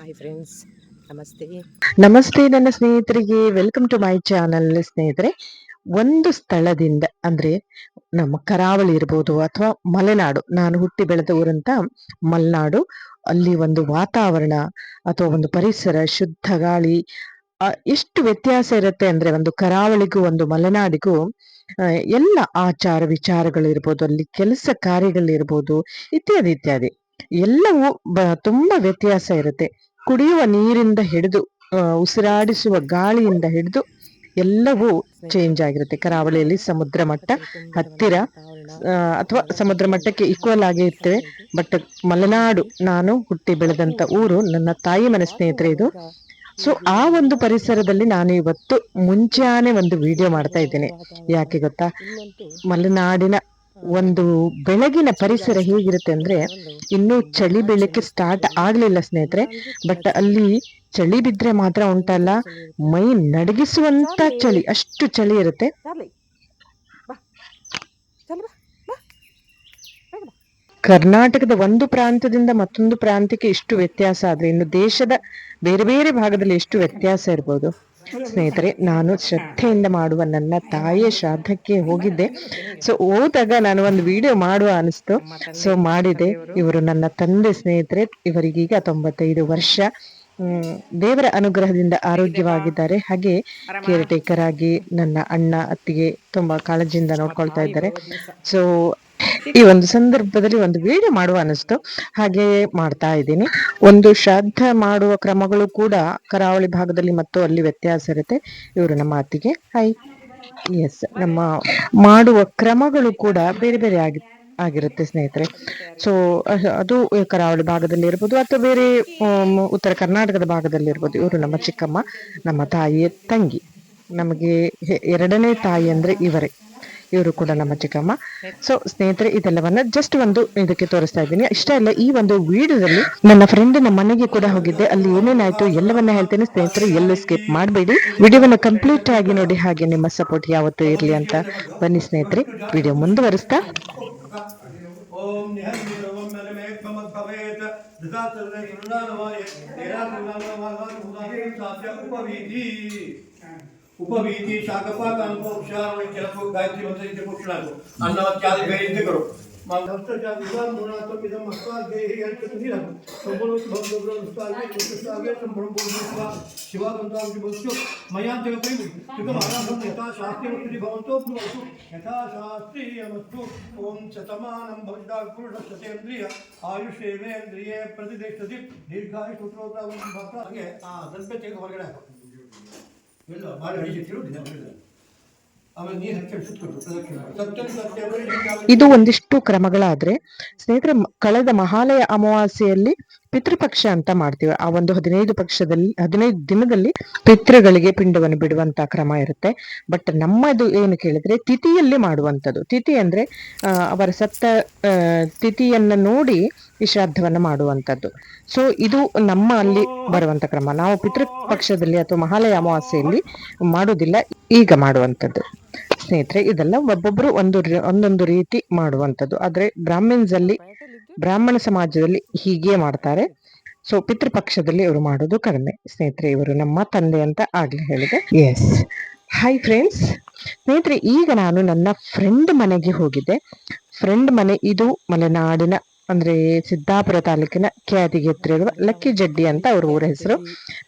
Hi friends ನಮಸ್ತೆ. ನಮಸ್ತೆ, ನನ್ನ ಸ್ನೇಹಿತರಿಗೆ. ವೆಲ್ಕಮ್ ಟು ಮೈ ಚಾನಲ್ ಸ್ನೇಹಿತರೆ. ಒಂದು ಸ್ಥಳದಿಂದ, ಅಂದ್ರೆ ನಮ್ಮ ಕರಾವಳಿ ಇರ್ಬೋದು ಅಥವಾ ಮಲೆನಾಡು, ನಾನು ಹುಟ್ಟಿ ಬೆಳೆದ ಊರಂತ ಮಲೆನಾಡು. ಅಲ್ಲಿ ಒಂದು ವಾತಾವರಣ ಅಥವಾ ಒಂದು ಪರಿಸರ, ಶುದ್ಧ ಗಾಳಿ ಎಷ್ಟು ವ್ಯತ್ಯಾಸ ಇರುತ್ತೆ ಅಂದ್ರೆ ಒಂದು ಕರಾವಳಿಗೂ, ಒಂದು ಮಲೆನಾಡಿಗೂ ಎಲ್ಲ ಆಚಾರ ವಿಚಾರಗಳಿರ್ಬೋದು ಅಲ್ಲಿ ಕೆಲಸ ಕಾರ್ಯಗಳಿರ್ಬೋದು ಇತ್ಯಾದಿ ಇತ್ಯಾದಿ. ಎಲ್ಲವೂ ತುಂಬಾ ವ್ಯತ್ಯಾಸ ಇರುತ್ತೆ. ಕುಡಿಯುವ ನೀರಿಂದ ಹಿಡಿದು ಉಸಿರಾಡಿಸುವ ಗಾಳಿಯಿಂದ ಹಿಡಿದು ಎಲ್ಲವೂ ಚೇಂಜ್ ಆಗಿರುತ್ತೆ. ಕರಾವಳಿಯಲ್ಲಿ ಸಮುದ್ರ ಮಟ್ಟ, ಹತ್ತಿರ ಅಥವಾ ಸಮುದ್ರ ಮಟ್ಟಕ್ಕೆ ಈಕ್ವಲ್ ಆಗಿ ಇರ್ತೇವೆ. ಬಟ್ ಮಲೆನಾಡು, ನಾನು ಹುಟ್ಟಿ ಬೆಳೆದಂತ ಊರು, ನನ್ನ ತಾಯಿ ಮನೆ ಸ್ನೇಹಿತರೆ ಇದು. ಸೊ ಆ ಒಂದು ಪರಿಸರದಲ್ಲಿ ನಾನು ಇವತ್ತು ಮುಂಚಾನೆ ಒಂದು ವಿಡಿಯೋ ಮಾಡ್ತಾ ಇದ್ದೇನೆ. ಯಾಕೆ ಗೊತ್ತಾ? ಮಲೆನಾಡಿನ ಒಂದು ಬೆಳಗಿನ ಪರಿಸರ ಹೇಗಿರುತ್ತೆ ಅಂದ್ರೆ ಇನ್ನು ಚಳಿ ಬೆಳಕ್ಕೆ ಸ್ಟಾರ್ಟ್ ಆಗ್ಲಿಲ್ಲ ಸ್ನೇಹಿತರೆ ಬಟ್ ಅಲ್ಲಿ ಚಳಿ ಬಿದ್ರೆ ಮಾತ್ರ ಉಂಟಲ್ಲ, ಮೈ ನಡಗಿಸುವಂತ ಚಳಿ, ಅಷ್ಟು ಚಳಿ ಇರುತ್ತೆ. ಕರ್ನಾಟಕದ ಒಂದು ಪ್ರಾಂತ್ಯದಿಂದ ಮತ್ತೊಂದು ಪ್ರಾಂತ್ಯಕ್ಕೆ ಇಷ್ಟು ವ್ಯತ್ಯಾಸ ಆದ್ರೆ, ಇನ್ನು ದೇಶದ ಬೇರೆ ಬೇರೆ ಭಾಗದಲ್ಲಿ ಎಷ್ಟು ವ್ಯತ್ಯಾಸ ಇರ್ಬೋದು. ಸ್ನೇಹಿತರೆ, ನಾನು ಶ್ರದ್ಧೆಯಿಂದ ಮಾಡುವ ನನ್ನ ತಾಯಿಯ ಶ್ರಾದ್ದಕ್ಕೆ ಹೋಗಿದ್ದೆ. ಸೊ ಹೋದಾಗ ನಾನು ಒಂದು ವಿಡಿಯೋ ಮಾಡುವ ಅನಿಸ್ತು. ಸೊ ಮಾಡಿದೆ. ಇವರು ನನ್ನ ತಂದೆ ಸ್ನೇಹಿತರೆ. ಇವರಿಗೀಗ ತೊಂಬತ್ತೈದು ವರ್ಷ. ದೇವರ ಅನುಗ್ರಹದಿಂದ ಆರೋಗ್ಯವಾಗಿದ್ದಾರೆ. ಹಾಗೆ ಕೇರ್ ಟೇಕರ್ ಆಗಿ ನನ್ನ ಅಣ್ಣ, ಅತ್ತಿಗೆ ತುಂಬಾ ಕಾಳಜಿಯಿಂದ ನೋಡ್ಕೊಳ್ತಾ ಇದ್ದಾರೆ. ಸೊ ಈ ಒಂದು ಸಂದರ್ಭದಲ್ಲಿ ಒಂದು ವಿಡಿಯೋ ಮಾಡುವ ಅನಿಸ್ತು ಹಾಗೆ ಮಾಡ್ತಾ ಇದ್ದೀನಿ. ಒಂದು ಶ್ರಾದ್ದ ಮಾಡುವ ಕ್ರಮಗಳು ಕೂಡ ಕರಾವಳಿ ಭಾಗದಲ್ಲಿ ಮತ್ತು ಅಲ್ಲಿ ವ್ಯತ್ಯಾಸ ಇರುತ್ತೆ. ಇವರು ನಮ್ಮ ಅತ್ತಿಗೆ ಹೈ ಎಸ್ ನಮ್ಮ ಮಾಡುವ ಕ್ರಮಗಳು ಕೂಡ ಬೇರೆ ಬೇರೆ ಆಗಿ, ಆಗಿರುತ್ತೆ ಸ್ನೇಹಿತರೆ. ಸೊ ಅದು ಕರಾವಳಿ ಭಾಗದಲ್ಲಿ ಇರ್ಬೋದು ಅಥವಾ ಬೇರೆ ಉತ್ತರ ಕರ್ನಾಟಕದ ಭಾಗದಲ್ಲಿ ಇರ್ಬೋದು. ಇವರು ನಮ್ಮ ಚಿಕ್ಕಮ್ಮ, ನಮ್ಮ ತಾಯಿಯ ತಂಗಿ. ನಮಗೆ ಎರಡನೇ ತಾಯಿ ಅಂದ್ರೆ ಇವರೇ. ಇವರು ಕೂಡ ನಮ್ಮ ಚಿಕ್ಕಮ್ಮ. ಸೊ ಸ್ನೇಹಿತರೆ ಇದೆಲ್ಲವನ್ನ ಜಸ್ಟ್ ಒಂದು ಇದಕ್ಕೆ ತೋರಿಸ್ತಾ ಇದ್ದೀನಿ. ಇಷ್ಟ ಇಲ್ಲ ಈ ಒಂದು ವಿಡಿಯೋದಲ್ಲಿ ನನ್ನ ಫ್ರೆಂಡ್ ಫ್ರೆಂಡಿನ ಮನೆಗೆ ಕೂಡ ಹೋಗಿದ್ದೆ. ಅಲ್ಲಿ ಏನೇನಾಯ್ತು ಎಲ್ಲವನ್ನ ಹೇಳ್ತೇನೆ. ಸ್ನೇಹಿತರೆ ಎಲ್ಲೂ ಸ್ಕಿಪ್ ಮಾಡಬೇಡಿ. ವಿಡಿಯೋವನ್ನ ಕಂಪ್ಲೀಟ್ ಆಗಿ ನೋಡಿ ಹಾಗೆ ನಿಮ್ಮ ಸಪೋರ್ಟ್ ಯಾವತ್ತೂ ಇರಲಿ ಅಂತ ಬನ್ನಿ ಸ್ನೇಹಿತರೆ. ವಿಡಿಯೋ ಮುಂದುವರಿಸ್ತಾ. ಓಂ ನಿಹಂತಿ ಸರ್ವಂ ಮೇಘಮದ್ಭವೇತ್ ಧೃತಾತರ್ಣೆ ಕರುಣಾನವಾಯ ಏನಾಕರುಣಾನವಾಯ ಸಾಧ್ಯ ಉಪವೀತಿ ಉಪವೀತಿ ಶಾಖಪಾಕ ಅನುಭವ ಉಚ್ಚಾರಣೆ ಕೆಲವು ಗಾಯತ್ರಿ ಮಂತ್ರ ಇದ್ದ ಪುರುಷನಾಗು ಅನ್ನವತ್ಯಾದಿ ಬೇರೆ ಇದ್ದಗಳು ಓಂ ಶತಮಾನಂ ಭವಿಷ್ಯೇಂದ್ರಿಯ ಆಯುಷೇಂದ್ರಿಯೇ ಪ್ರತಿಷ್ಠತಿ ದೀರ್ಘಾಯು ಹಾಗೆ ಆ ದರ್ಭೆ ತೆಗೆದು ಹೊರಗಡೆ ಹಾಕು ಇಲ್ಲ ಮಾಡಿ ಅಡಿಸಿಟ್ಟಿರು ಆಮೇಲೆ ನೀರು ಹಚ್ಚಿ ಸುತ್ತಕೊಂಡು ಪ್ರದಕ್ಷಿಣೆ. ಸತ್ಯಂ ಇದು ಕ್ರಮಗಳಾದ್ರೆ, ಸ್ನೇಹಿತರೆ ಕಳೆದ ಮಹಾಲಯ ಅಮಾವಾಸ್ಯೆಯಲ್ಲಿ ಪಿತೃಪಕ್ಷ ಅಂತ ಮಾಡ್ತೀವಿ. ಆ ಒಂದು ಹದಿನೈದು ಪಕ್ಷದಲ್ಲಿ, ಹದಿನೈದು ದಿನದಲ್ಲಿ ಪಿತೃಗಳಿಗೆ ಪಿಂಡವನ್ನು ಬಿಡುವಂತ ಕ್ರಮ ಇರುತ್ತೆ. ಬಟ್ ನಮ್ಮದು ಏನು ಕೇಳಿದ್ರೆ, ತಿಥಿಯಲ್ಲಿ ಮಾಡುವಂಥದ್ದು. ತಿಥಿ ಅಂದ್ರೆ ಅವರ ಸತ್ತ ತಿಥಿಯನ್ನ ನೋಡಿ ಈ ಶ್ರಾದ್ದವನ್ನ ಮಾಡುವಂಥದ್ದು. ಸೊ ಇದು ನಮ್ಮ ಅಲ್ಲಿ ಬರುವಂತ ಕ್ರಮ. ನಾವು ಪಿತೃಪಕ್ಷದಲ್ಲಿ ಅಥವಾ ಮಹಾಲಯ ಅಮಾವಾಸ್ಯೆಯಲ್ಲಿ ಮಾಡುವುದಿಲ್ಲ, ಈಗ ಮಾಡುವಂಥದ್ದು. ಸ್ನೇಹಿತರೆ ಇದೆಲ್ಲ ಒಬ್ಬೊಬ್ರು ಒಂದು ಒಂದೊಂದು ರೀತಿ ಮಾಡುವಂಥದ್ದು. ಆದರೆ ಬ್ರಾಹ್ಮಿನ್ಸ್ ಅಲ್ಲಿ ಬ್ರಾಹ್ಮಣ ಸಮಾಜದಲ್ಲಿ ಹೀಗೆ ಮಾಡ್ತಾರೆ. ಸೊ ಪಿತೃಪಕ್ಷದಲ್ಲಿ ಇವರು ಮಾಡೋದು ಕಡಿಮೆ. ಸ್ನೇಹಿತರೆ ಇವರು ನಮ್ಮ ತಂದೆ ಅಂತ ಆಗ್ಲೇ ಹೇಳಿದೆ. ಎಸ್ ಹಾಯ್ ಫ್ರೆಂಡ್ಸ್ ಸ್ನೇಹಿತರೆ ಈಗ ನಾನು ನನ್ನ ಫ್ರೆಂಡ್ ಮನೆಗೆ ಹೋಗಿದ್ದೆ. ಫ್ರೆಂಡ್ ಮನೆ ಇದು ಮಲೆನಾಡಿನ ಅಂದ್ರೆ ಸಿದ್ದಾಪುರ ತಾಲೂಕಿನ ಖ್ಯಾತಿಗೆ ಹತ್ತಿರ ಲಕ್ಕಿ ಜಡ್ಡಿ ಅಂತ ಅವ್ರ ಊರ ಹೆಸರು.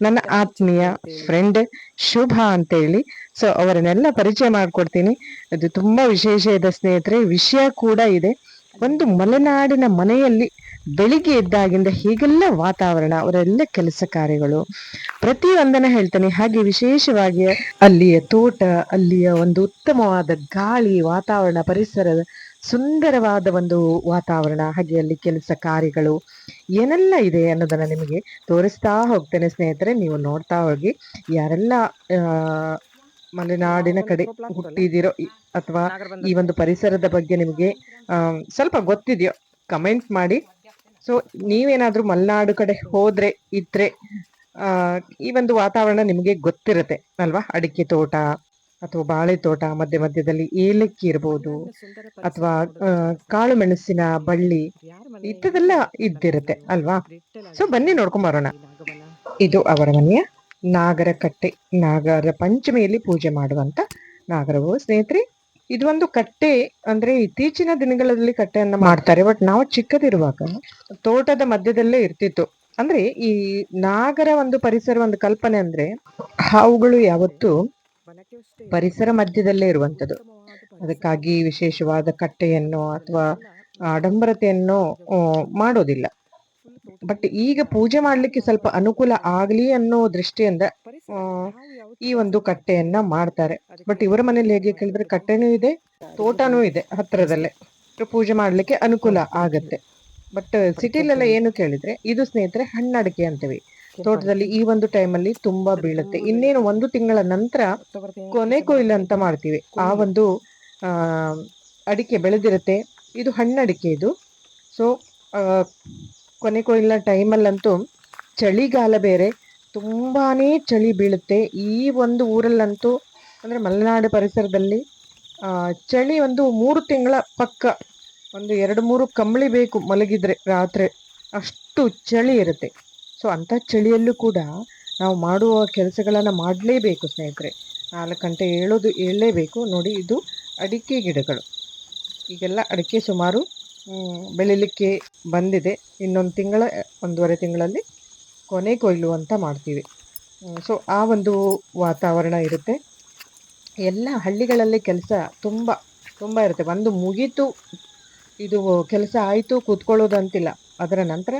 ನನ್ನ ಆತ್ಮೀಯ ಫ್ರೆಂಡ್ ಶುಭ ಅಂತ ಹೇಳಿ ಸೊ ಅವರನ್ನೆಲ್ಲ ಪರಿಚಯ ಮಾಡ್ಕೊಡ್ತೀನಿ. ಅದು ತುಂಬಾ ವಿಶೇಷ ಇದೆ ಸ್ನೇಹಿತರೆ. ವಿಷಯ ಕೂಡ ಇದೆ. ಒಂದು ಮಲೆನಾಡಿನ ಮನೆಯಲ್ಲಿ ಬೆಳಿಗ್ಗೆ ಎದ್ದಾಗಿಂದ ಹೀಗೆಲ್ಲ ವಾತಾವರಣ, ಅವರೆಲ್ಲ ಕೆಲಸ ಕಾರ್ಯಗಳು. ಪ್ರತಿಯೊಂದನ್ನ ಹೇಳ್ತಾನೆ. ಹಾಗೆ ವಿಶೇಷವಾಗಿ ಅಲ್ಲಿಯ ತೋಟ, ಅಲ್ಲಿಯ ಒಂದು ಉತ್ತಮವಾದ ಗಾಳಿ, ವಾತಾವರಣ, ಪರಿಸರ, ಸುಂದರವಾದ ಒಂದು ವಾತಾವರಣ, ಹಾಗೆ ಅಲ್ಲಿ ಕೆಲಸ ಕಾರ್ಯಗಳು ಏನೆಲ್ಲ ಇದೆ ಅನ್ನೋದನ್ನ ನಿಮಗೆ ತೋರಿಸ್ತಾ ಹೋಗ್ತೇನೆ ಸ್ನೇಹಿತರೆ. ನೀವು ನೋಡ್ತಾ ಹೋಗಿ. ಯಾರೆಲ್ಲ ಮಲೆನಾಡಿನ ಕಡೆ ಹುಟ್ಟಿದಿರೋ ಅಥವಾ ಈ ಒಂದು ಪರಿಸರದ ಬಗ್ಗೆ ನಿಮಗೆ ಸ್ವಲ್ಪ ಗೊತ್ತಿದೆಯೋ ಕಮೆಂಟ್ ಮಾಡಿ. ಸೊ ನೀವೇನಾದ್ರೂ ಮಲೆನಾಡು ಕಡೆ ಹೋದ್ರೆ ಇದ್ರೆ ಆ ಈ ಒಂದು ವಾತಾವರಣ ನಿಮಗೆ ಗೊತ್ತಿರುತ್ತೆ ಅಲ್ವಾ? ಅಡಿಕೆ ತೋಟ ಅಥವಾ ಬಾಳೆ ತೋಟ ಮಧ್ಯ ಮಧ್ಯದಲ್ಲಿ ಏಲಕ್ಕಿ ಇರ್ಬೋದು ಅಥವಾ ಕಾಳು ಮೆಣಸಿನ ಬಳ್ಳಿ ಇಂಥದ್ದೆಲ್ಲ ಇದ್ದಿರುತ್ತೆ ಅಲ್ವಾ? ಸೊ ಬನ್ನಿ ನೋಡ್ಕೊಂಡ್ ಬರೋಣ. ಇದು ಅವರ ಮನೆಯ ನಾಗರ ಕಟ್ಟೆ ನಾಗರ ಪಂಚಮಿಯಲ್ಲಿ ಪೂಜೆ ಮಾಡುವಂತ ನಾಗರವು ಸ್ನೇಹಿತರೆ ಇದು ಒಂದು ಕಟ್ಟೆ, ಅಂದ್ರೆ ಇತ್ತೀಚಿನ ದಿನಗಳಲ್ಲಿ ಕಟ್ಟೆಯನ್ನ ಮಾಡ್ತಾರೆ. ಬಟ್ ನಾವು ಚಿಕ್ಕದಿರುವಾಗ ತೋಟದ ಮಧ್ಯದಲ್ಲೇ ಇರ್ತಿತ್ತು. ಅಂದ್ರೆ ಈ ನಾಗರ ಒಂದು ಪರಿಸರ, ಒಂದು ಕಲ್ಪನೆ ಅಂದ್ರೆ ಹಾವುಗಳು ಯಾವತ್ತು ಪರಿಸರ ಮಧ್ಯದಲ್ಲೇ ಇರುವಂತದ್ದು ಅದಕ್ಕಾಗಿ ವಿಶೇಷವಾದ ಕಟ್ಟೆಯನ್ನು ಅಥವಾ ಆಡಂಬರತೆಯನ್ನು ಮಾಡೋದಿಲ್ಲ. ಬಟ್ ಈಗ ಪೂಜೆ ಮಾಡ್ಲಿಕ್ಕೆ ಸ್ವಲ್ಪ ಅನುಕೂಲ ಆಗ್ಲಿ ಅನ್ನೋ ದೃಷ್ಟಿಯಿಂದ ಈ ಒಂದು ಕಟ್ಟೆಯನ್ನ ಮಾಡ್ತಾರೆ. ಬಟ್ ಇವರ ಮನೇಲಿ ಹೇಗೆ ಕೇಳಿದ್ರೆ ಕಟ್ಟೆನೂ ಇದೆ, ತೋಟನೂ ಇದೆ ಹತ್ರದಲ್ಲೇ. ಪೂಜೆ ಮಾಡ್ಲಿಕ್ಕೆ ಅನುಕೂಲ ಆಗತ್ತೆ. ಬಟ್ ಸಿಟಿಲೆಲ್ಲ ಏನು ಕೇಳಿದ್ರೆ, ಇದು ಸ್ನೇಹಿತರೆ ಹಣ್ಣಡಿಕೆ ಅಂತೀವಿ. ತೋಟದಲ್ಲಿ ಈ ಒಂದು ಟೈಮಲ್ಲಿ ತುಂಬಾ ಬೀಳುತ್ತೆ. ಇನ್ನೇನು ಒಂದು ತಿಂಗಳ ನಂತರ ಕೊನೆ ಕೊಯ್ಲು ಅಂತ ಮಾಡ್ತೀವಿ. ಆ ಒಂದು ಅಡಿಕೆ ಬೆಳೆದಿರುತ್ತೆ. ಇದು ಹಣ್ಣಡಿಕೆ ಇದು. ಸೊ ಕೊನೆ ಇಲ್ಲ, ಟೈಮಲ್ಲಂತೂ ಚಳಿಗಾಲ ಬೇರೆ. ತುಂಬಾನೇ ಚಳಿ ಬೀಳುತ್ತೆ. ಈ ಒಂದು ಊರಲ್ಲಂತೂ, ಅಂದರೆ ಮಲೆನಾಡು ಪರಿಸರದಲ್ಲಿ ಚಳಿ ಒಂದು ಮೂರು ತಿಂಗಳ ಪಕ್ಕ ಒಂದು ಎರಡು ಮೂರು ಕಂಬಳಿ ಬೇಕು ಮಲಗಿದ್ರೆ ರಾತ್ರಿ. ಅಷ್ಟು ಚಳಿ ಇರುತ್ತೆ. ಸೊ, ಅಂಥ ಚಳಿಯಲ್ಲೂ ಕೂಡ ನಾವು ಮಾಡುವ ಕೆಲಸಗಳನ್ನು ಮಾಡಲೇಬೇಕು ಸ್ನೇಹಿತರೆ. ನಾಲ್ಕು ಗಂಟೆ ಏಳೋದು ಏಳಲೇಬೇಕು ನೋಡಿ, ಇದು ಅಡಿಕೆ ಗಿಡಗಳು. ಈಗೆಲ್ಲ ಅಡಿಕೆ ಸುಮಾರು ಬೆಳಿಲಿಕ್ಕೆ ಬಂದಿದೆ. ಇನ್ನೊಂದು ತಿಂಗಳ, ಒಂದೂವರೆ ತಿಂಗಳಲ್ಲಿ ಕೊನೆ ಕೊಯ್ಲು ಅಂತ ಮಾಡ್ತೀವಿ. ಸೊ ಆ ಒಂದು ವಾತಾವರಣ ಇರುತ್ತೆ. ಎಲ್ಲ ಹಳ್ಳಿಗಳಲ್ಲಿ ಕೆಲಸ ತುಂಬ ತುಂಬ ಇರುತ್ತೆ. ಒಂದು ಮುಗೀತು, ಇದು ಕೆಲಸ ಆಯಿತು ಕೂತ್ಕೊಳ್ಳೋದಂತಿಲ್ಲ ಅದರ ನಂತರ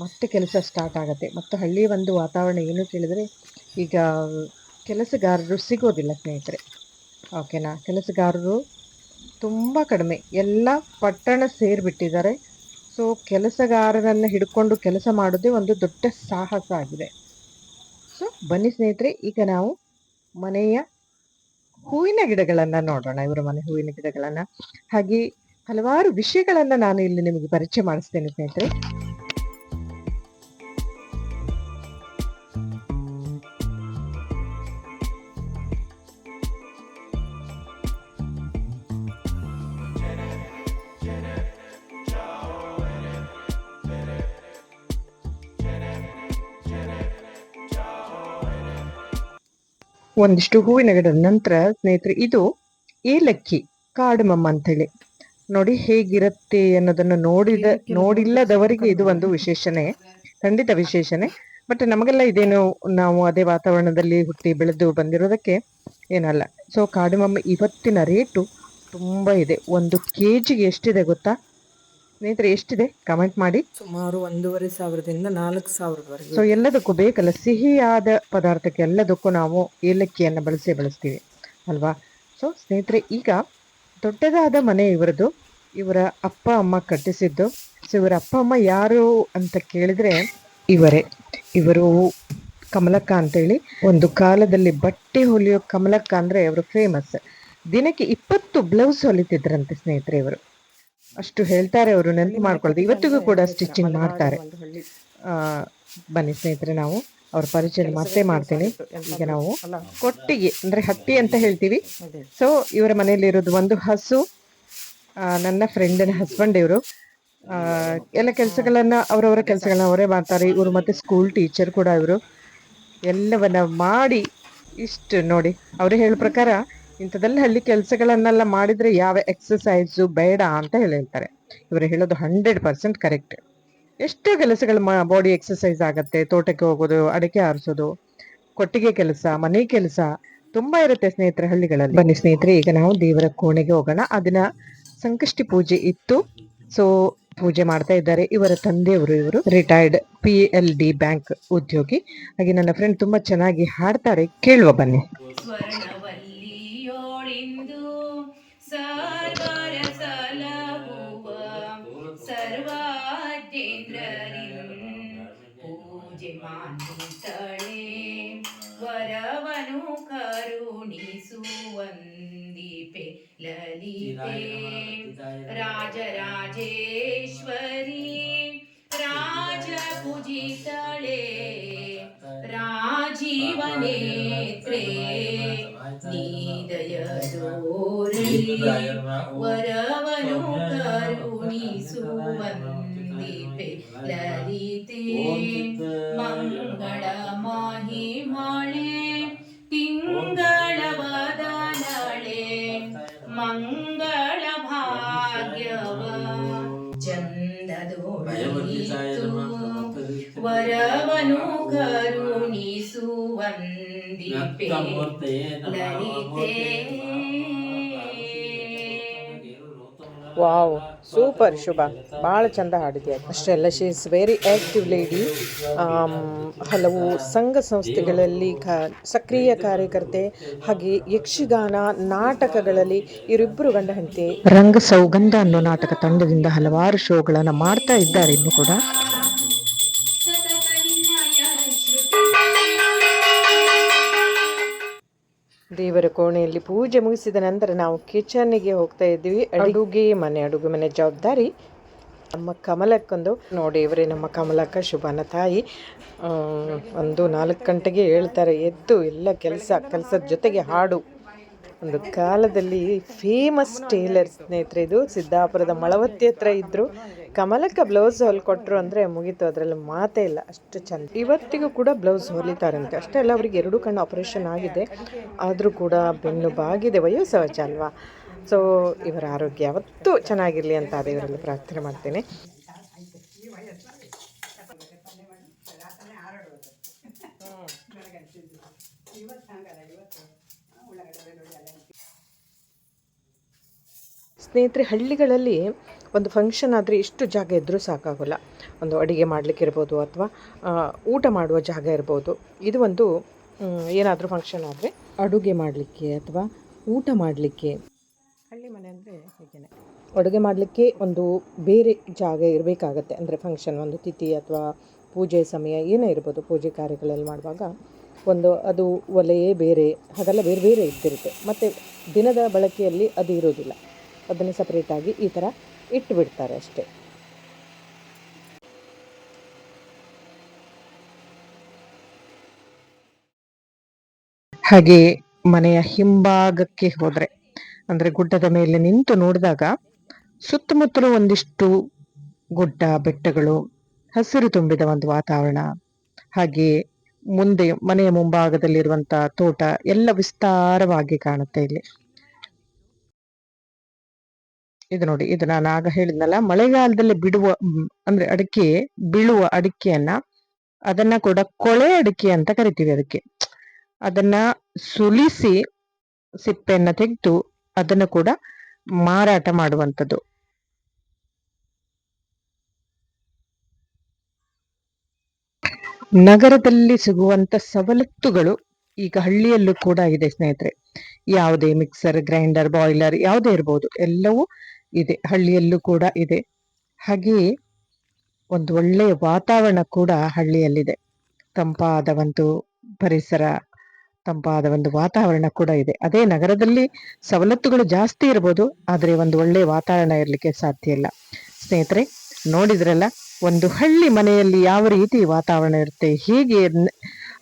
ಮತ್ತೆ ಕೆಲಸ ಸ್ಟಾರ್ಟ್ ಆಗುತ್ತೆ. ಮತ್ತು ಹಳ್ಳಿ ಒಂದು ವಾತಾವರಣ ಏನು ಕೇಳಿದರೆ, ಈಗ ಕೆಲಸಗಾರರು ಸಿಗೋದಿಲ್ಲ ಸ್ನೇಹಿತರೆ. ಓಕೆನಾ? ಕೆಲಸಗಾರರು ತುಂಬ ಕಡಿಮೆ. ಎಲ್ಲ ಪಟ್ಟಣ ಸೇರಿಬಿಟ್ಟಿದ್ದಾರೆ. ಸೊ ಕೆಲಸಗಾರರನ್ನು ಹಿಡ್ಕೊಂಡು ಕೆಲಸ ಮಾಡೋದೇ ಒಂದು ದೊಡ್ಡ ಸಾಹಸ ಆಗಿದೆ. ಸೊ ಬನ್ನಿ ಸ್ನೇಹಿತರೆ, ಈಗ ನಾವು ಮನೆಯ ಹೂವಿನ ಗಿಡಗಳನ್ನು ನೋಡೋಣ. ಇವರ ಮನೆ ಹೂವಿನ ಗಿಡಗಳನ್ನು. ಹಾಗೆ ಹಲವಾರು ವಿಷಯಗಳನ್ನು ನಾನು ಇಲ್ಲಿ ನಿಮಗೆ ಪರಿಚಯ ಮಾಡಿಸ್ತೇನೆ ಸ್ನೇಹಿತರೆ. ಒಂದಿಷ್ಟು ಹೂವಿನ ಗಿಡದ ನಂತರ ಸ್ನೇಹಿತರೆ ಇದು ಏಲಕ್ಕಿ ಕಾಡುಮಮ್ಮ ಅಂತ ಹೇಳಿ ನೋಡಿ ಹೇಗಿರುತ್ತೆ ಅನ್ನೋದನ್ನು ನೋಡಿದ ನೋಡಿಲ್ಲದವರಿಗೆ ಇದು ಒಂದು ವಿಶೇಷಣೆ ಖಂಡಿತ ವಿಶೇಷಣೆ ಬಟ್ ನಮಗೆಲ್ಲ ಇದೇನು ನಾವು ಅದೇ ವಾತಾವರಣದಲ್ಲಿ ಹುಟ್ಟಿ ಬೆಳೆದು ಬಂದಿರೋದಕ್ಕೆ ಏನಲ್ಲ. ಸೊ ಕಾಡುಮಮ್ಮ ಇವತ್ತಿನ ರೇಟು ತುಂಬಾ ಇದೆ. ಒಂದು ಕೆ ಜಿಗೆ ಎಷ್ಟಿದೆ ಗೊತ್ತಾ? ಸ್ನೇಹಿತರೆ ಎಷ್ಟಿದೆ? ಕಮೆಂಟ್ ಮಾಡಿ. ಸುಮಾರು ಒಂದೂವರೆ ಸಾವಿರದಿಂದ ನಾಲ್ಕು ಸಾವಿರದವರೆಗೆ. ಸೊ ಎಲ್ಲದಕ್ಕೂ ಬೇಕಲ್ಲ ಸಿಹಿಯಾದ ಪದಾರ್ಥಕ್ಕೆ ಎಲ್ಲದಕ್ಕೂ ನಾವು ಏಲಕ್ಕಿಯನ್ನು ಬಳಸಿ ಬಳಸ್ತೀವಿ ಅಲ್ವಾ? ಸೊ ಸ್ನೇಹಿತರೆ ಈಗ ದೊಡ್ಡದಾದ ಮನೆ ಇವರದು ಇವರ ಅಪ್ಪ ಅಮ್ಮ ಕಟ್ಟಿಸಿದ್ದು. ಸೊ ಇವರ ಅಪ್ಪ ಅಮ್ಮ ಯಾರು ಅಂತ ಕೇಳಿದ್ರೆ ಇವರೇ. ಇವರು ಕಮಲಕ್ಕ ಅಂತೇಳಿ ಒಂದು ಕಾಲದಲ್ಲಿ ಬಟ್ಟೆ ಹೊಲಿಯೋ ಕಮಲಕ್ಕ ಅಂದ್ರೆ ಅವರು ಫೇಮಸ್ ದಿನಕ್ಕೆ ಇಪ್ಪತ್ತು ಬ್ಲೌಸ್ ಹೊಲಿತಿದ್ರಂತೆ ಸ್ನೇಹಿತರೆ ಇವರು. ಅಷ್ಟು ಹೇಳ್ತಾರೆ ಅವರು ನೆನಪು ಮಾಡ್ಕೊಳ್ಳೋದು. ಇವತ್ತಿಗೂ ಕೂಡ ಸ್ಟಿಚಿಂಗ್ ಮಾಡ್ತಾರೆ. ಬನ್ನಿ ಸ್ನೇಹಿತರೆ ನಾವು ಅವ್ರ ಪರಿಚಯ ಮತ್ತೆ ಮಾಡ್ತೀನಿ. ಈಗ ನಾವು ಕೊಟ್ಟಿಗೆ ಅಂದ್ರೆ ಹಟ್ಟಿ ಅಂತ ಹೇಳ್ತೀವಿ. ಸೊ ಇವರ ಮನೆಯಲ್ಲಿ ಇರೋದು ಒಂದು ಹಸು ನನ್ನ ಫ್ರೆಂಡಿನ ಹಸ್ಬೆಂಡ್ ಇವರು. ಎಲ್ಲ ಕೆಲಸಗಳನ್ನ ಅವರವರ ಕೆಲಸಗಳನ್ನ ಅವರೇ ಮಾಡ್ತಾರೆ. ಇವರು ಮತ್ತೆ ಸ್ಕೂಲ್ ಟೀಚರ್ ಕೂಡ ಇವರು. ಎಲ್ಲವನ್ನ ಮಾಡಿ ಇಷ್ಟು ನೋಡಿ. ಅವರೇ ಹೇಳೋ ಪ್ರಕಾರ ಇಂಥದ್ದೆಲ್ಲ ಹಳ್ಳಿ ಕೆಲಸಗಳನ್ನೆಲ್ಲ ಮಾಡಿದ್ರೆ ಯಾವ ಎಕ್ಸಸೈಸು ಬೇಡ ಅಂತ ಹೇಳ್ತಾರೆ ಇವರು ಹೇಳೋದು ಹಂಡ್ರೆಡ್ ಪರ್ಸೆಂಟ್ ಕರೆಕ್ಟ್ ಎಷ್ಟೋ ಕೆಲಸಗಳು ಬಾಡಿ ಎಕ್ಸಸೈಸ್ ಆಗತ್ತೆ, ತೋಟಕ್ಕೆ ಹೋಗೋದು, ಅಡಿಕೆ ಆರಿಸೋದು, ಕೊಟ್ಟಿಗೆ ಕೆಲಸ, ಮನೆ ಕೆಲಸ ತುಂಬಾ ಇರುತ್ತೆ ಸ್ನೇಹಿತರೆ ಹಳ್ಳಿಗಳಲ್ಲಿ. ಬನ್ನಿ ಸ್ನೇಹಿತರೆ, ಈಗ ನಾವು ದೇವರ ಕೋಣೆಗೆ ಹೋಗೋಣ. ಅದನ್ನ ಸಂಕಷ್ಟಿ ಪೂಜೆ ಇತ್ತು. ಸೊ ಪೂಜೆ ಮಾಡ್ತಾ ಇದ್ದಾರೆ. ಇವರ ತಂದೆಯವರು ಇವರು. Retired P L D bank ಉದ್ಯೋಗಿ. ಹಾಗೆ ನನ್ನ ಫ್ರೆಂಡ್ ತುಂಬಾ ಚೆನ್ನಾಗಿ ಹಾಡ್ತಾರೆ. ಕೇಳುವ ಬನ್ನಿ. वन्दीपे ललिते राजराजेश्वरी राजपूजितळे राजीवनेत्रे नीदयदोरी वरवनुकरुणि सुवन्दीपे ललिते मङ्गलमाहि ಮಂಗಳ ಭಾಗ್ಯವ ಚಂದದೋಡಿತು ವರವನು ಕರುಣಿಸುವಂದಿಪೆ ಲಲಿತೆ ವಾವ್ ಸೂಪರ್ ಶುಭ. ಭಾಳ ಚಂದ ಹಾಡಿದೆ ಅಷ್ಟೇ ಅಲ್ಲ she is very active lady ಹಲವು ಸಂಘ ಸಂಸ್ಥೆಗಳಲ್ಲಿ ಕ, ಸಕ್ರಿಯ ಕಾರ್ಯಕರ್ತೆ ಹಾಗೆ ಯಕ್ಷಗಾನ ನಾಟಕಗಳಲ್ಲಿ ಇವರಿಬ್ಬರು ಗಂಡ ಹೆಂಡತಿ. ರಂಗ ಸೌಗಂಧ ಅನ್ನೋ ನಾಟಕ ತಂಡದಿಂದ ಹಲವಾರು ಶೋಗಳನ್ನು ಮಾಡ್ತಾ ಇದ್ದಾರೆ ಇನ್ನು ಕೂಡ. ದೇವರ ಕೋಣೆಯಲ್ಲಿ ಪೂಜೆ ಮುಗಿಸಿದ ನಂತರ ನಾವು ಕಿಚನ್ಗೆ ಹೋಗ್ತಾ ಇದ್ದೀವಿ. ಅಡುಗೆ ಮನೆ ಅಡುಗೆ ಮನೆ ಜವಾಬ್ದಾರಿ. ನಮ್ಮ ಕಮಲಕ್ಕೊಂದು ನೋಡಿ ಇವರೇ, ನಮ್ಮ ಕಮಲಕ್ಕ ಶುಭನ ತಾಯಿ. ಒಂದು ನಾಲ್ಕು ಗಂಟೆಗೆ ಹೇಳ್ತಾರೆ, ಎದ್ದು ಎಲ್ಲ ಕೆಲಸ, ಕೆಲಸದ ಜೊತೆಗೆ ಹಾಡು. ಒಂದು ಕಾಲದಲ್ಲಿ ಫೇಮಸ್ ಟೇಲರ್ ಸ್ನೇಹಿತರೆ ಇದು ಸಿದ್ದಾಪುರದ ಮಳವತ್ತಿ ಹತ್ರ ಇದ್ರು. ಕಮಲಕ್ಕ ಬ್ಲೌಸ್ ಹೊಲ್ಕೊಟ್ರು ಅಂದರೆ ಮುಗೀತು, ಅದರಲ್ಲಿ ಮಾತೇ ಇಲ್ಲ, ಅಷ್ಟು ಚಂದ. ಇವತ್ತಿಗೂ ಕೂಡ ಬ್ಲೌಸ್ ಹೊಲಿತಾರಂತೆ ಅಷ್ಟೇ ಅಲ್ಲ, ಅವ್ರಿಗೆ ಎರಡು ಕಣ್ಣು ಆಪರೇಷನ್ ಆಗಿದೆ, ಆದರೂ ಕೂಡ ಬೆನ್ನು ಬಾಗಿದೆ ವಯೋಸಹಜ ಅಲ್ವಾ? ಸೊ ಇವರ ಆರೋಗ್ಯ ಯಾವತ್ತೂ ಚೆನ್ನಾಗಿರಲಿ ಅಂತ ದೇವರಲ್ಲಿ ಪ್ರಾರ್ಥನೆ ಮಾಡ್ತೇನೆ. ಸ್ನೇಹಿತರೆ, ಹಳ್ಳಿಗಳಲ್ಲಿ ಒಂದು ಫಂಕ್ಷನ್ ಆದರೆ ಇಷ್ಟು ಜಾಗ ಇದ್ದರೂ ಸಾಕಾಗೋಲ್ಲ. ಒಂದು ಅಡುಗೆ ಮಾಡಲಿಕ್ಕೆ ಇರ್ಬೋದು ಅಥವಾ ಊಟ ಮಾಡುವ ಜಾಗ ಇರ್ಬೋದು. ಇದು ಒಂದು ಏನಾದರೂ ಫಂಕ್ಷನ್ ಆದರೆ ಅಡುಗೆ ಮಾಡಲಿಕ್ಕೆ ಅಥವಾ ಊಟ ಮಾಡಲಿಕ್ಕೆ. ಹಳ್ಳಿ ಮನೆ ಅಂದರೆ ಹೀಗೇನೆ. ಅಡುಗೆ ಮಾಡಲಿಕ್ಕೆ ಒಂದು ಬೇರೆ ಜಾಗ ಇರಬೇಕಾಗತ್ತೆ. ಅಂದರೆ ಫಂಕ್ಷನ್ ಒಂದು ತಿಥಿ ಅಥವಾ ಪೂಜೆ ಸಮಯ ಏನೇ ಇರ್ಬೋದು, ಪೂಜೆ ಕಾರ್ಯಗಳಲ್ಲಿ ಮಾಡುವಾಗ ಒಂದು ಅದು ಒಲೆಯೇ ಬೇರೆ, ಹಾಗೆಲ್ಲ ಬೇರೆ ಬೇರೆ ಇದ್ದಿರುತ್ತೆ. ಮತ್ತು ದಿನದ ಬಳಕೆಯಲ್ಲಿ ಅದು ಇರೋದಿಲ್ಲ ಅದನ್ನು ಸಪ್ರೇಟಾಗಿ ಈ ಥರ ಇಟ್ಟು ಬಿಡ್ತಾರೆ ಅಷ್ಟೇ. ಹಾಗೆ ಮನೆಯ ಹಿಂಭಾಗಕ್ಕೆ ಹೋದ್ರೆ, ಅಂದ್ರೆ ಗುಡ್ಡದ ಮೇಲೆ ನಿಂತು ನೋಡಿದಾಗ ಸುತ್ತಮುತ್ತಲು ಒಂದಿಷ್ಟು ಗುಡ್ಡ, ಬೆಟ್ಟಗಳು, ಹಸಿರು ತುಂಬಿದ ಒಂದು ವಾತಾವರಣ, ಹಾಗೆ ಮುಂದೆ ಮನೆಯ ಮುಂಭಾಗದಲ್ಲಿರುವಂತ ತೋಟ ಎಲ್ಲ ವಿಸ್ತಾರವಾಗಿ ಕಾಣುತ್ತೆ ಇಲ್ಲಿ. ಇದು ನೋಡಿ, ಇದು ನಾನು ಆಗ ಹೇಳಿದ್ನಲ್ಲ, ಮಳೆಗಾಲದಲ್ಲಿ ಬಿಡುವ ಅಂದ್ರೆ ಅಡಿಕೆ, ಬೀಳುವ ಅಡಿಕೆಯನ್ನ, ಅದನ್ನ ಕೂಡ ಕೊಳೆ ಅಡಿಕೆ ಅಂತ ಕರಿತೀವಿ ಅದಕ್ಕೆ. ಅದನ್ನ ಸುಲಿಸಿ ಸಿಪ್ಪೆಯನ್ನ ತೆಗೆದು ಅದನ್ನು ಕೂಡ ಮಾರಾಟ ಮಾಡುವಂಥದ್ದು. ನಗರದಲ್ಲಿ ಸಿಗುವಂತ ಸವಲತ್ತುಗಳು ಈಗ ಹಳ್ಳಿಯಲ್ಲೂ ಕೂಡ ಇದೆ ಸ್ನೇಹಿತರೆ. ಯಾವುದೇ ಮಿಕ್ಸರ್ ಗ್ರೈಂಡರ್ ಬಾಯ್ಲರ್ ಯಾವುದೇ ಇರ್ಬೋದು, ಎಲ್ಲವೂ ಇದೆ, ಹಳ್ಳಿಯಲ್ಲೂ ಕೂಡ ಇದೆ. ಹಾಗೆಯೇ ಒಂದು ಒಳ್ಳೆಯ ವಾತಾವರಣ ಕೂಡ ಹಳ್ಳಿಯಲ್ಲಿದೆ. ತಂಪಾದ ಒಂದು ಪರಿಸರ, ತಂಪಾದ ಒಂದು ವಾತಾವರಣ ಕೂಡ ಇದೆ. ಅದೇ ನಗರದಲ್ಲಿ ಸವಲತ್ತುಗಳು ಜಾಸ್ತಿ ಇರ್ಬೋದು, ಆದರೆ ಒಂದು ಒಳ್ಳೆಯ ವಾತಾವರಣ ಇರಲಿಕ್ಕೆ ಸಾಧ್ಯ ಇಲ್ಲ. ಸ್ನೇಹಿತರೆ, ನೋಡಿದ್ರಲ್ಲ, ಒಂದು ಹಳ್ಳಿ ಮನೆಯಲ್ಲಿ ಯಾವ ರೀತಿ ವಾತಾವರಣ ಇರುತ್ತೆ, ಹೇಗೆ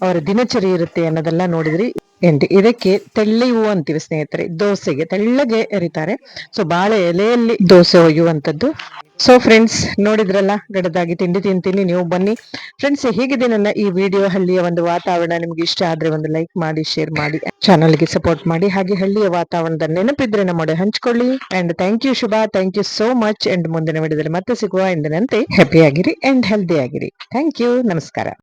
ಅವರ ದಿನಚರಿ ಇರುತ್ತೆ ಅನ್ನೋದೆಲ್ಲ ನೋಡಿದ್ರಿ. ಎಂಟಿ, ಇದಕ್ಕೆ ತೆಳ್ಳಿ ಅಂತೀವಿ ಸ್ನೇಹಿತರೆ, ದೋಸೆಗೆ. ತೆಳ್ಳಗೆ ಎರಿತಾರೆ. ಸೊ ಬಾಳೆ ಎಲೆಯಲ್ಲಿ ದೋಸೆ ಒಯ್ಯುವಂಥದ್ದು. ಸೊ ಫ್ರೆಂಡ್ಸ್ ನೋಡಿದ್ರಲ್ಲ, ಗಡದಾಗಿ ತಿಂಡಿ ತಿಂತೀನಿ, ನೀವು ಬನ್ನಿ. ಫ್ರೆಂಡ್ಸ್ ಹೇಗಿದೆ ನನ್ನ ಈ ವಿಡಿಯೋ ಹಳ್ಳಿಯ ಒಂದು ವಾತಾವರಣ ನಿಮ್ಗೆ ಇಷ್ಟ ಆದ್ರೆ ಒಂದು ಲೈಕ್ ಮಾಡಿ ಶೇರ್ ಮಾಡಿ ಚಾನಲ್ಗೆ ಸಪೋರ್ಟ್ ಮಾಡಿ, ಹಾಗೆ ಹಳ್ಳಿಯ ವಾತಾವರಣದ ನೆನಪಿದ್ರೆ ನಮ್ಮೊಡೆ ಹಂಚ್ಕೊಳ್ಳಿ. And thank you Shubha. Thank you so much and ಮುಂದಿನ ವಿಡಿಯೋದಲ್ಲಿ ಮತ್ತೆ ಸಿಗುವ. ಎಂದಿನಂತೆ ಹ್ಯಾಪಿ ಆಗಿರಿ ಅಂಡ್ ಹೆಲ್ದಿ ಆಗಿರಿ. ಥ್ಯಾಂಕ್ ಯು ನಮಸ್ಕಾರ.